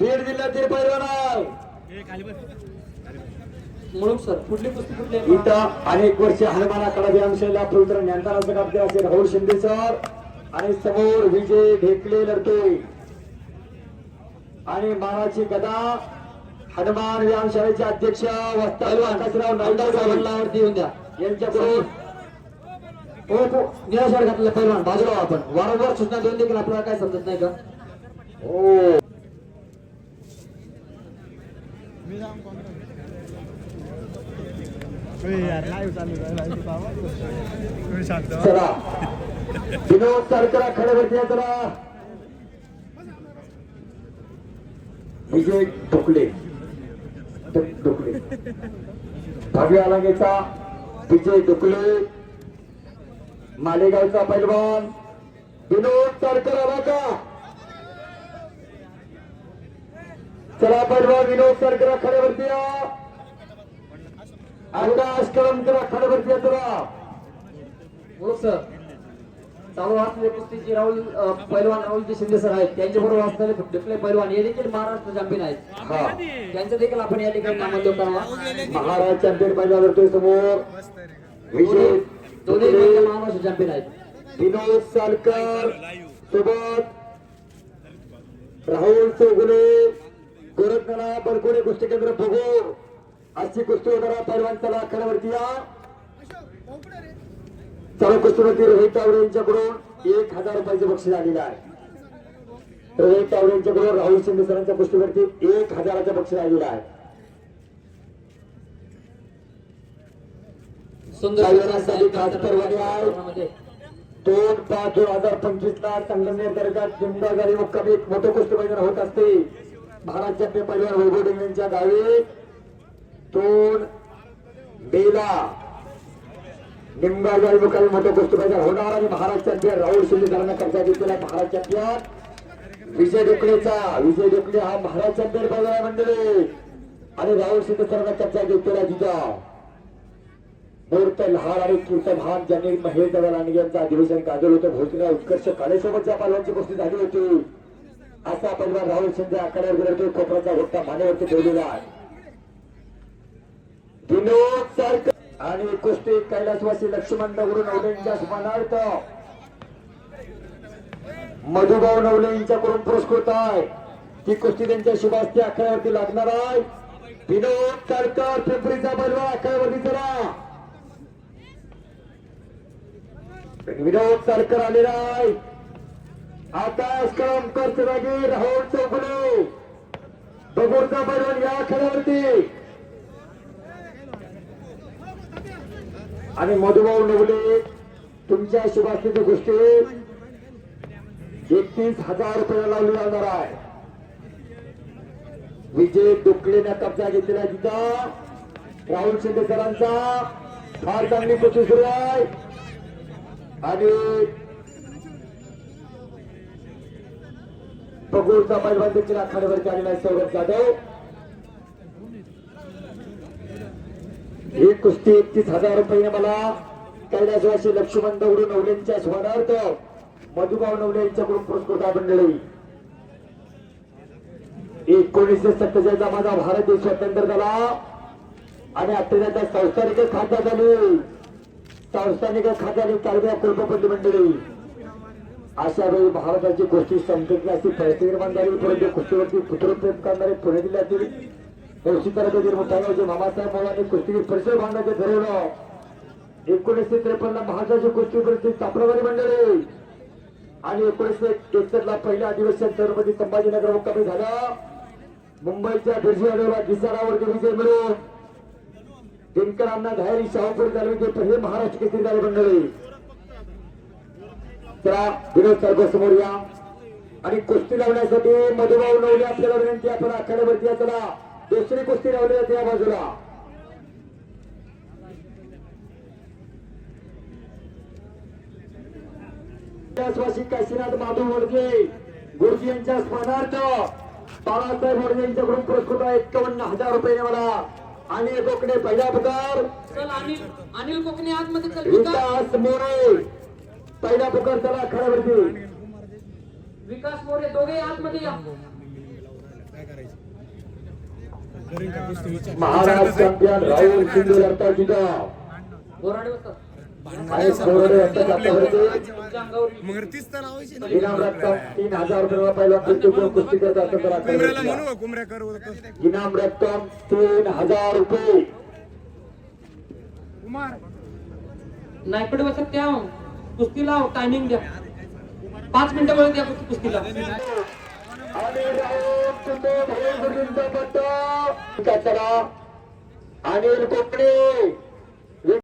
बीड जिल्ह्यातील पैलवान आहे. म्हणून सर पुढली कुस्ती कुठली? इथं अनेक वर्षे हनुमानाकडे व्यायामशाला पवित्र ज्ञानदानाचं काम केलं राहुल शिंदे सर. आणि समोर विजय ढेकले लढतोय. आणि मानाची गदा हनुमान व्यायामशाळेचे अध्यक्ष वस्ताद आकाशराव नाईक वडिलांवरती येऊन द्या. यांच्याकडून हो. हो घातलेला पैलवान. बाजूला आपण वारंवार सूचना देऊन देखील आपल्याला काय समजत नाही का? हो चला विनोद सरकार खड्यावरती या चला. विजय ढोकले. ढोकले. भव्य अलंगेचा विजय ढोकले. मालेगावचा पैलवान. विनोद सरकार आला का चला पैलवान विनोद सरकरा खड्यावरती या. आकाश कळमकरा खड्यावरती या चला. हो सर. चालू असलेले कुस्तीचे राहुल पैलवान राहुलजी शिंदे सर आहेत त्यांच्याबरोबर असलेले डिप्ले पैलवान हे देखील महाराष्ट्र चॅम्पियन आहेत. हा. त्यांचं देखील आपण या ठिकाणी नामंजूर करावा महाराज चॅम्पियन पाहिजे लढतोय समोर विजय दोन्ही महाराष्ट्र चॅम्पियन आहेत. विनोद सालकर सोबत राहुल चौगुले. गोरखनाला बरकोडे कुस्ती केंद्र भोगोर अशी कुस्ती होणारा पैलवान चला या. चालू कुस्तीवरती रोहित तावडे यांच्याकडून एक हजार रुपयाचे बक्षीस आलेलं आहे. रोहित तावडे यांच्याकडून राहुल शिंदे सरांच्या कुस्तीवरती एक हजाराचं बक्षीस आलेलं आहे. दोन पाच दोन हजार पंचवीस ला संगमनेर तालुक्यात जिंदागारी मुक्कामी एक मोठं कुस्ती मैदान होत असते. महाराज चॅम्पियन वैभव डेंगे यांच्या गावी तोंड बेला. निमगावगारी मुक्कामी मोठं कुस्ती होणार आणि महाराज चॅम्पियन राहुल शिंदे सरांना घेतलेला आहे. महाराज चॅम्पियन विजय डोकलेचा विजय डोकले हा महाराज चॅम्पियन पैलवान मंडळी. आणि राहुल शिंदे सरांना घेतलेला जिजा. मूर्त लहान आणि कीर्तभान ज्यांनी महेश दादा लांडगे यांचं अधिवेशन गाजवलं होतं. भोसरीला उत्कर्ष काळेसोबत ज्या पालवांची गोष्टी झाली होती. असा परिवार राहुल शिंदे आकड्यावर गेला कोपराचा होता मानेवरती ठेवलेला आहे. विनोद सारखं आणि कुस्ती कैलासवासी लक्ष्मण दगडू नवलेंच्या स्मरणार्थ मधुभाऊ नवले यांच्याकडून पुरस्कृत आहे. ती कुस्ती त्यांच्या शुभास्ती आखाड्यावरती लागणार आहे. विनोद सरकार पिंपरीचा बलवा आखाड्यावरती चला. विनोद सरकार आलेला आहे. आकाश कळमकर जागी राहुल चौगुले. बगोरचा पैलवान या खेळावरती. आणि मधुभाऊ नवले तुमच्या शुभास्तीची गोष्टी. एकतीस हजार रुपये लावली जाणार आहे. विजय डुकलेने कब्जा घेतलेला आहे तिथं. राहुल शिंदे सरांचा. फार चांगली कोशिश सुरू आहे. आणि बगूरचा पैलवान देखील आखाड्यावरती आलेला आहे सौरभ जाधव. ही कुस्ती एकतीस हजार रुपये मला कैलासवासी लक्ष्मण दौडू नवलेंच्या स्मरणार्थ मधुभाऊ नवले यांच्याकडून पुरस्कृत मंडळी एकोणीसशे सत्तेचाळीसचा माझा भारत देश स्वतंत्र झाला. आणि अत्यंत संस्थानिक खात्या झाली संस्थानिक खात्याने कालव्या कुलपती मंडळी. अशा वेळी महाराजांची गोष्टी समजत अशी परिस्थिती निर्माण झाली परंतु कुस्तीवरती पुत्रप्रेम करणारे पुणे जिल्ह्यातील हौशी तालुक्यातील मुठागावचे मामासाहेब मुलांनी कुस्तीगीर परिषद बांधण्याचे ठरवलं. एकोणीसशे त्रेपन्न महाराष्ट्राची कुस्ती परिस्थिती स्थापनावारी मंडळी. आणि एकोणीसशे एकसष्ट ला पहिल्या अधिवेशन छत्रपती संभाजीनगर मुक्कामी झाला. मुंबईच्या बिर्जीवाडीवर घिसारावरती विजय मिळून. दिनकरांना धायरी शाहूपूर झाले पहिले महाराष्ट्र केसरी झाले मंडळी. चला विनोद समोर या. आणि कुस्ती लावण्यासाठी मधुभाऊ नवले आपल्याला विनंती आपण आखाड्यावरती या चला. दुसरी कुस्ती लावली जाते या बाजूला. काशीनाथ माधव वडगे गुरुजी यांच्या स्मरणार्थ बाळासाहेब वडगे यांच्याकडून पुरस्कृत आहे. एक्कावन्न हजार रुपये मला. आणि कोकणे पहिला पुकार चल अनिल अनिल कोकणे आतमध्ये विकास मोरे. पहिला पुकार चला खड्यावरती विकास मोरे दोघे आतमध्ये या. महाराज चॅम्पियन राहुल बोराडे ना इनाम रक्कम तीन हजार रुपये पहिला कुस्ती कुस्ती करत इनाम रक्कम तीन हजार रुपये. कुमार नायपडे बसत त्या कुस्तीला टायमिंग द्या. पाच मिनिटं वेळ द्या कुस्तीला. आणि अनिल कोकणे.